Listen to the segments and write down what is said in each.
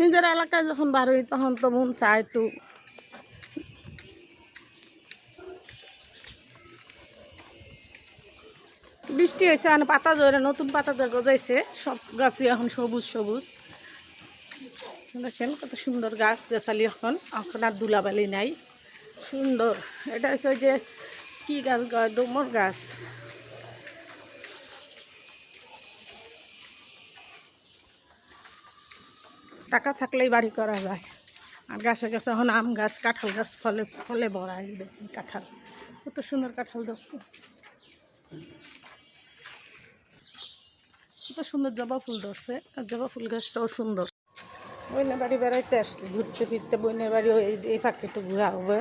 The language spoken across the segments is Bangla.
নিজের এলাকায় যখন বার হই তখন তো মন চায় একটু। বৃষ্টি হয়েছে আর পাতা জোরে নতুন পাতা গজাইছে। সব গাছই এখন সবুজ সবুজ। দেখেন কত সুন্দর গাছ, গাছালি এখন। এখন আর দুলাবালি নাই। সুন্দর। এটা হচ্ছে ওই যে কি গাছ ডোমর গাছ। টাকা থাকলেই বাড়ি করা যায়। আর গাছে গাছে এখন আম গাছ, কাঁঠাল গাছ ফলে ফলে বড় দেখুন কাঁঠাল। কত সুন্দর কাঁঠাল ধরছে। কত সুন্দর জবা ফুল ধরছে। আর জবা ফুল গাছটাও সুন্দর। বইনের বাড়ি বেড়াইতে আসছি, ঘুরতে ফিরতে বইনের বাড়ি ওই এই ফাঁকে একটু ঘোরা হবে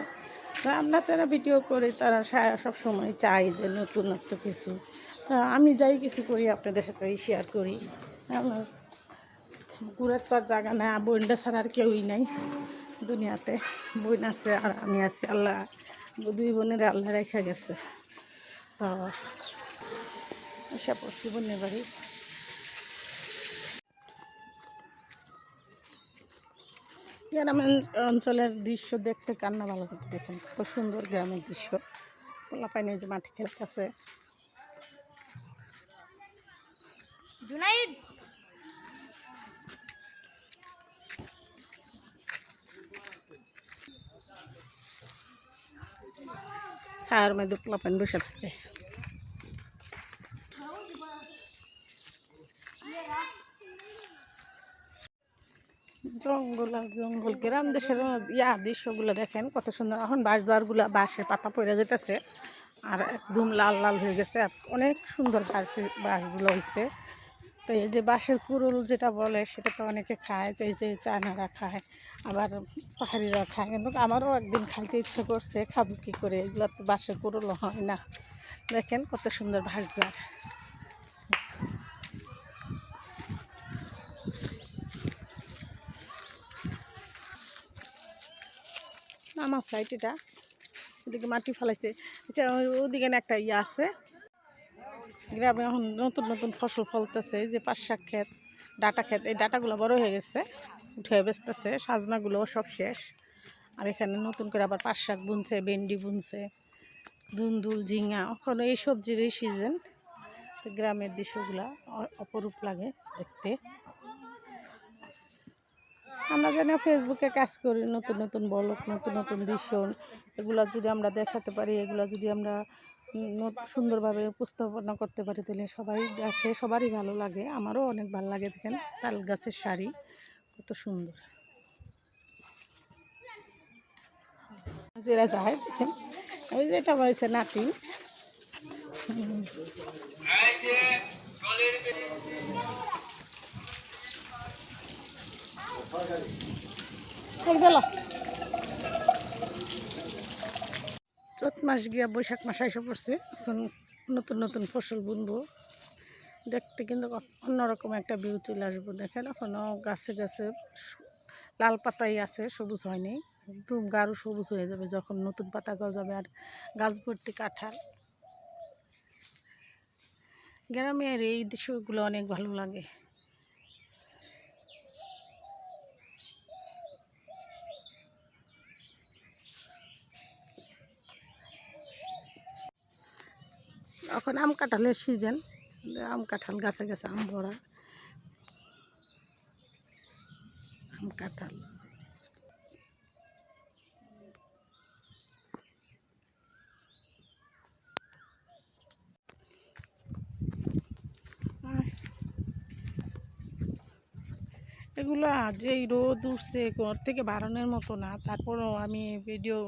তা আমরা তারা ভিডিও করি, তারা সব সময় চাই যে নতুনত্ব কিছু। তা আমি যাই কিছু করি, আপনাদের সাথে শেয়ার করি। আমার ঘুরার তো আর জায়গা নাই বোনটা ছাড়া আর কেউই নাই দুনিয়াতে। বোন আছে আর আমি আছি, আল্লাহ দুই বোনের আল্লাহ রেখে গেছে। তো এসে পড়ছি বোনের বাড়ি গ্রামের অঞ্চলের দৃশ্য দেখতে, কান্না ভালো লাগে দেখুন, কত সুন্দর গ্রামের দৃশ্য। পোলা পাইনি যে মাঠে খেলতেছে। জুনাইদ! ছায়ার মধ্যে পোলা পাইন বসে থাকে। জঙ্গল আর জঙ্গল গ্রাম দেশের ইয়া দৃশ্যগুলো দেখেন, কত সুন্দর। এখন বাঁশ জারগুলো বাঁশে পাতা পড়ে যেতেছে আর একদম লাল লাল হয়ে গেছে। আর অনেক সুন্দর বাঁশ বাঁশগুলো হয়েছে তো এই যে বাঁশের কুরুল যেটা বলে, সেটা তো অনেকে খায়, তো এই যে চায়নারা খায়, আবার পাহাড়িরা খায়। কিন্তু আমারও একদিন খাইতে ইচ্ছে করছে, খাব কী করে? এগুলো তো বাঁশের কুরুল হয় না। দেখেন কত সুন্দর বাঁশ জার আমার সাইড এটা। এদিকে মাটি ফেলাইছে। আচ্ছা ওদিকে একটা ইয়ে আছে। গ্রামে এখন নতুন নতুন ফসল ফলতেছে যে পাঁচ ক্ষেত, ডাটা ক্ষেত, এই ডাটাগুলো বড় হয়ে গেছে, উঠে বেচতেছে, সাজনাগুলো সব শেষ। আর এখানে নতুন করে আবার পাঁচ শাক বুনছে, ভেন্ডি বুনছে, দুন্দুল, ঝিঙা এখন এই সবজিরই সিজন গ্রামের দৃশ্যগুলা অপরূপ লাগে দেখতে। আমরা যেন ফেসবুকে কাজ করি, নতুন নতুন বলক, নতুন নতুন দৃশ্য, এগুলো যদি আমরা দেখাতে পারি, এগুলো যদি আমরা সুন্দরভাবে উপস্থাপনা করতে পারি তাহলে সবাই দেখে, সবারই ভালো লাগে। আমারও অনেক ভালো লাগে দেখেন, তাল গাছের শাড়ি, কত সুন্দর। যায় দেখেন, ওই যে এটা হয়েছে নাতি। গেল চৈত মাস গিয়া বৈশাখ মাস এসে পড়ছে। এখন নতুন নতুন ফসল বুনবো। দেখতে কিন্তু অন্যরকম একটা ভিউ চলে আসব। দেখেন এখনও গাছে গাছে লাল পাতাই আছে, সবুজ হয়নি। একদম গাঢ় সবুজ হয়ে যাবে যখন নতুন পাতা গজাবে আর গাছ ভর্তি কাঁঠাল। গ্রামের এই দৃশ্যগুলো অনেক ভালো লাগে। এখন আম কাঁঠালের সিজন। আম কাঁঠাল, গাছে গাছে আম ভরা। আম কাঁঠাল। এগুলা যেই রোদ উঠছে, ঘর থেকে বাড়ানোর মতো না। তারপরও আমি ভিডিও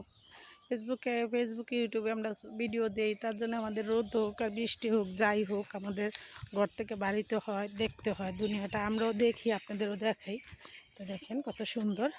ফেসবুকে ফেসবুকে ইউটিউবে আমরা ভিডিও দেই। তার জন্য আমাদের রোদ হোক আর বৃষ্টি হোক, যাই হোক, আমাদের ঘর থেকে বাড়িতে হয়, দেখতে হয় দুনিয়াটা। আমরাও দেখি, আপনাদেরও দেখাই। তো দেখেন কত সুন্দর